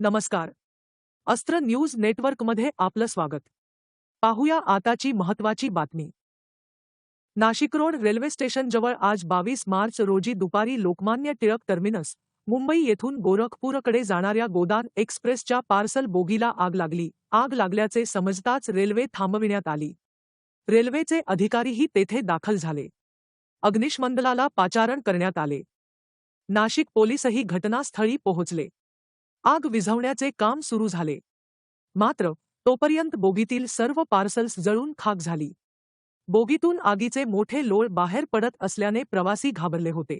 नमस्कार. अस्त्र न्यूज नेटवर्कमध्ये आपलं स्वागत. पाहूया आताची महत्वाची बातमी. नाशिक रोड रेल्वे स्टेशनजवळ आज बावीस मार्च रोजी दुपारी लोकमान्य टिळक टर्मिनस मुंबई येथून गोरखपूरकडे जाणाऱ्या गोदान एक्सप्रेसच्या पार्सल बोगीला आग लागली. आग लागल्याचे समजताच रेल्वे थांबविण्यात आली. रेल्वेचे अधिकारीही तेथे दाखल झाले. अग्निशमंदलाला पाचारण करण्यात आले. नाशिक पोलीसही घटनास्थळी पोहोचले. आग विझवण्याचे काम सुरू झाले. मात्र तोपर्यंत बोगीतील सर्व पार्सल्स जळून खाक झाली. बोगीतून आगीचे मोठे लोळ बाहेर पडत असल्याने प्रवासी घाबरले होते.